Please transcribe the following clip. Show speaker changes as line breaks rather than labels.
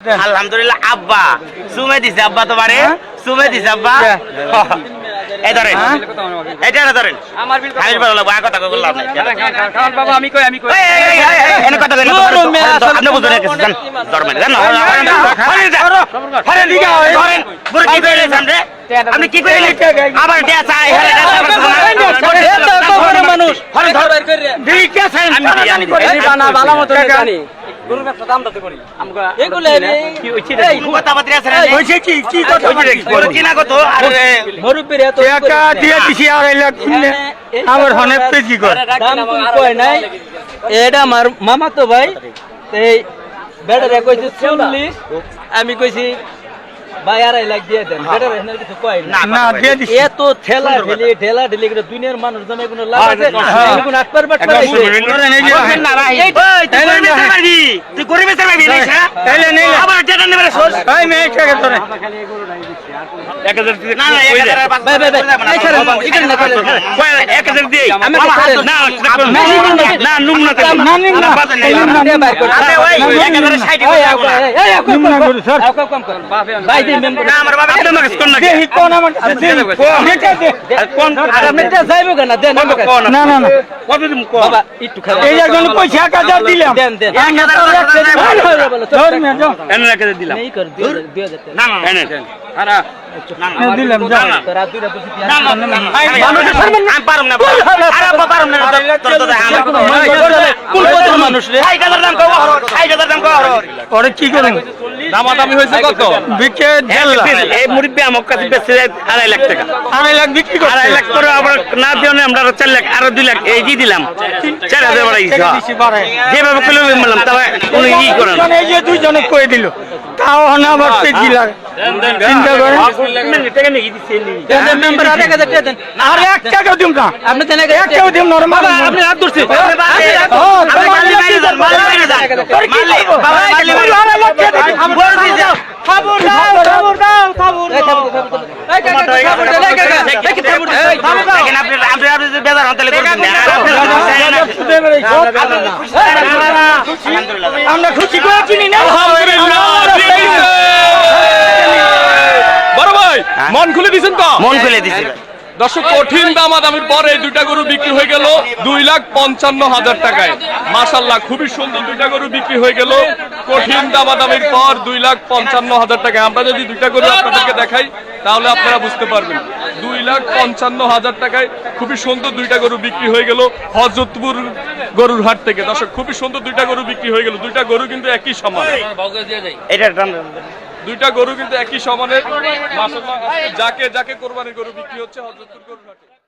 আলহামদুলিল্লাহ আব্বা সুমে দিছে আব্বা তোমারে সুমে দিছে আব্বা এই ধরেন এটা না ধরেন
আমার বিল
খাইল ভালো লাগবে কথা বললাম না
বাবা আমি কই আমি কই
এনে কথা কই না,
ধরো,
ধরো,
মেয়ে,
ধরো, আপনি বুঝুন একে, জান, ধরো জান, ধরেন, ধরেন,
ধরেন,
হয়, বুড়ো কি করে দিয়েছেন আপনি কি করে আবার দেয়া চাই, হেরে দেয়া
মানুষ
ধরেন, ধরেন।
বাইর করে
আমি জানি,
ভালো মতো জানি গরুর ব্যবসা দাম দতে করি আমরা এগুলো
কি হইছে রে? কথাবার্তা আছে রে?
কি? কি কথা
হইছে গরু কিনা কত? আর, এ,
মুরব্বির এত
টাকা দিয়ে দিছি আর এলা কিনে আবার হনে পেজি কর।
দাম কই নাই। এটা আমার মামা তো ভাই। এই বেটারে কইছে চল্লিশ। আমি কইছি ভাই আড়াই লাখ দিয়ে দেন বেটারে এখানে কিছু কই না
না দিয়ে দিছি
এত ঠেলা ঢেলি ঠেলা ঢেলি করে দুনিয়ার মানুষ জমে কোনো লাভ আছে
হ্যাঁ।
কোনো আকবার বাট
না। ওই, তুই গরু বেচতে পারবি? তুই গরু বেচতে পারবি, রে, হ্যাঁ?
এলে নিলে
আবার টাকা নেবে রে,
এই মেয়ে
না, না,
না।
কয়, না,
না, না,
না, না,
না, না।
নেই।
না,
বাইর করে।
এক হাজারে
নিম না এক হাজার
টাকা। না না এনে আরে না না
মেয়ে দিলাম
না,
মানুষ রে?
ষাট হাজার দাম কও, হরর, ষাট হাজার দাম কও, হরর।
ওরে কি করুন?
দামাদামি হয়েছে কত?
বিকে
এই মুরব্বী আমার কাছে বেচছে আড়াই লাখ টাকা।
আড়াই লাখ বিক্রি করছে?
আড়াই লাখ করে আবার না দিও না আমরা চার লাখ আরও দুই লাখ এই দিয়ে দিলাম। চার হাজার বাড়াইছি
টাকা দিছি বাড়ায়।
যেভাবে কিলো বললাম তবে উনি ই করেন
দুজনে এই যে দুইজনে কয়ে দিল। তাও হনে আবার পেজি লাগে চিন্তা করেন।
টাকা নিয়ে দিচ্ছে
দেন, দেন, মেম্বার, আর এক
টাকাও দিম না।
আপনি এক
টাকাও দিম।
আপনি হাত।
আমরা খুশি করে চিনি না
বড় ভাই মন খুলে দিছেন তো
মন খুলে দিছিল
দর্শক কঠিন দাম দামাদামির পরে দুইটা গরু বিক্রি হয়ে গেল দুই লাখ পঞ্চান্ন হাজার টাকায়। মাসাল্লাহ খুবই সুন্দর দুইটা গরু বিক্রি হয়ে গেল। কঠিন দামাদামির পর দুই লাখ পঞ্চান্ন হাজার টাকায়। আমরা যদি দুইটা গরু আপনাদেরকে দেখাই তাহলে আপনারা বুঝতে পারবেন। দুই লাখ পঞ্চান্ন হাজার টাকায় খুবই সুন্দর দুইটা গরু বিক্রি হয়ে গেল হজরতপুর গরুর হাট থেকে। দর্শক খুবই সুন্দর দুইটা গরু বিক্রি হয়ে গেল। দুইটা গরু কিন্তু একই সমান।
এটা
দুইটা গরু কিন্তু একই সমানের। যাকে যাকে কোরবানির গরু বিক্রি হচ্ছে হজরতপুর গরুর হাটে।